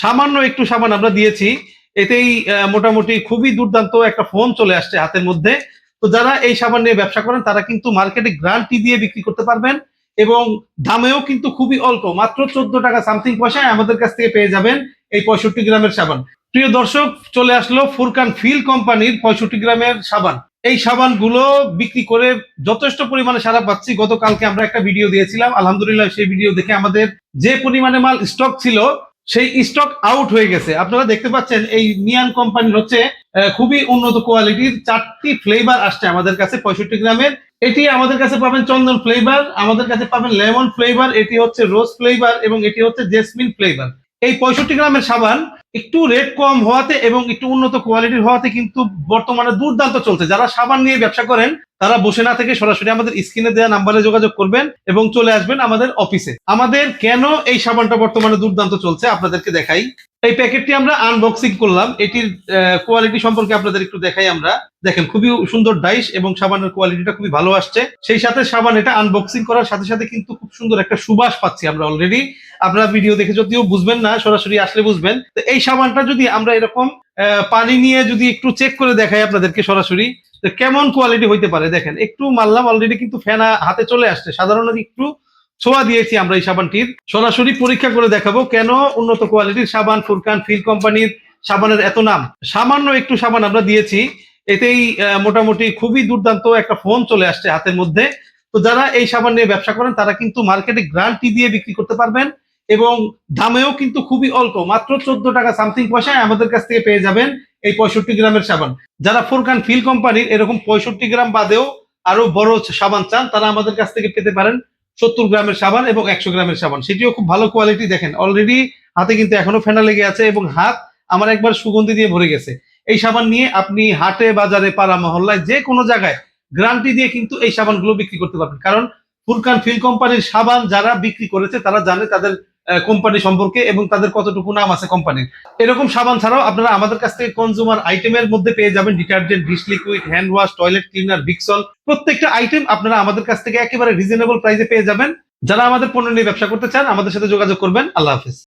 সামান্য একটু সাবান আমরা দিয়েছি। এতেই মোটামুটি খুবই দুর্দান্ত একটা ফোন চলে আসছে হাতের মধ্যে। তো যারা এই সাবান নিয়ে ব্যবসা করেন, তারা কিন্তু মার্কেটে গ্রান্টি দিয়ে বিক্রি করতে পারবেন এবং দামেও কিন্তু খুবই অল্প। মাত্র চোদ্দ টাকা সামথিং পয়সায় আমাদের কাছ থেকে পেয়ে যাবেন এই পঁয়ষট্টি গ্রামের সাবান। প্রিয় দর্শক, চলে আসলো ফুরকান ফিল কোম্পানির পঁয়ষট্টি গ্রামের সাবান। এই সাবানগুলো বিক্রি করে যথেষ্ট পরিমাণে সারা পাচ্ছি। গতকালকে আমরা একটা ভিডিও দিয়েছিলাম। আলহামদুলিল্লাহ সেই ভিডিও দেখে আমাদের যে পরিমাণে মাল স্টক ছিল সেই স্টক আউট হয়ে গেছে। আপনারা দেখতে পাচ্ছেন, এই মিয়ান কোম্পানির হচ্ছে খুবই উন্নত কোয়ালিটির চারটি ফ্লেভার আসছে আমাদের কাছে, পঁয়ষট্টি গ্রামের। এটি আমাদের কাছে পাবেন চন্দন ফ্লেভার আমাদের কাছে পাবেন লেমন ফ্লেভার এটি হচ্ছে রোজ ফ্লেভার এবং এটি হচ্ছে জেসমিন ফ্লেভার এই পঁয়ষট্টি গ্রামের সাবান একটু রেট কম হওয়াতে এবং একটু উন্নত কোয়ালিটির হওয়াতে কিন্তু বর্তমানে দুর্দান্ত চলছে। যারা সাবান নিয়ে ব্যবসা করেন, তারা বসে না থেকে সরাসরি আমাদের স্ক্রিনে দেওয়া নাম্বারে যোগাযোগ করবেন এবং চলে আসবেন আমাদের অফিসে আমাদের কেন এই সাবানটা বর্তমানে দুর্দান্ত চলছে আপনাদেরকে দেখাই। এই প্যাকেটটি আমরা আনবক্সিং করলাম। এটির কোয়ালিটি সম্পর্কে আপনাদের একটু দেখাই আমরা। দেখেন, খুবই সুন্দর ডাইস এবং সাবানের কোয়ালিটিটা খুবই ভালো আসছে। সেই সাথে সাবান এটা আনবক্সিং করার সাথে সাথে কিন্তু খুব সুন্দর একটা সুবাস পাচ্ছি আমরা অলরেডি আপনারা ভিডিও দেখে যদিও বুঝবেন না, সরাসরি আসলে বুঝবেন। তো এই সাবানটা যদি আমরা এরকম পানি নিয়ে যদি একটু চেক করে দেখাই আপনাদেরকে সরাসরি কেমন কোয়ালিটি হইতে পারে। দেখেন, একটু মারলাম অলরেডি কিন্তু ফেনা হাতে চলে আসছে। সাধারণত একটু ছোঁয়া দিয়েছি আমরা এই সাবানটির। সরাসরি পরীক্ষা করে দেখাবো কেন উন্নত কোয়ালিটির সাবান ফুরকান ফিল কোম্পানির সাবানের এত নাম। সামান্য একটু সাবান আমরা দিয়েছি, এতেই মোটামুটি খুবই দুর্দান্ত একটা ফোন চলে আসছে হাতের মধ্যে। তো যারা এই সাবান নিয়ে ব্যবসা করেন, তারা কিন্তু মার্কেটে গ্রান্টি দিয়ে বিক্রি করতে পারবেন। এবং দামেও কিন্তু খুবই অল্প। মাত্র চোদ্দ টাকা সামথিং পয়সায় আমাদের কাছ থেকে পেয়ে যাবেন এই পঁয়ষট্টি গ্রামের সাবান। যারা ফুরকান ফিল কোম্পানির এরকম পঁয়ষট্টি গ্রাম বাদেও আরও বড় সাবান চান, তারা আমাদের কাছ থেকে পেতে পারেন সত্তর গ্রামের সাবান এবং একশো গ্রামের সাবান। সেটিও খুব ভালো কোয়ালিটি দেখেন। অলরেডি হাতে কিন্তু এখনও ফেনা লেগে আছে এবং হাত আমার একবার সুগন্ধি দিয়ে ভরে গেছে। এই সাবান নিয়ে আপনি হাটে, বাজারে, পাড়া, মহল্লায় যে কোনো জায়গায় গ্রান্টি দিয়ে কিন্তু এই সাবানগুলো বিক্রি করতে পারবেন। কারণ ফুরকান ফিল কোম্পানির সাবান যারা বিক্রি করেছে, তারা জানে তাদের কোম্পানি সম্পর্কে এবং তাদের কতটুকু নাম আছে কোম্পানির এরকম সাবান ছাড়াও আপনারা আমাদের কাছ থেকে কনজিউমার আইটেমের মধ্যে পেয়ে যাবেন detergent dish liquid hand wash toilet cleaner Vixol প্রত্যেকটা আইটেম আপনারা আমাদের কাছ থেকে একেবারে রিজনেবল প্রাইসে পেয়ে যাবেন। যারা আমাদের পণ্য নিয়ে ব্যবসা করতে চান, আমাদের সাথে যোগাযোগ করবেন। আল্লাহ হাফিজ।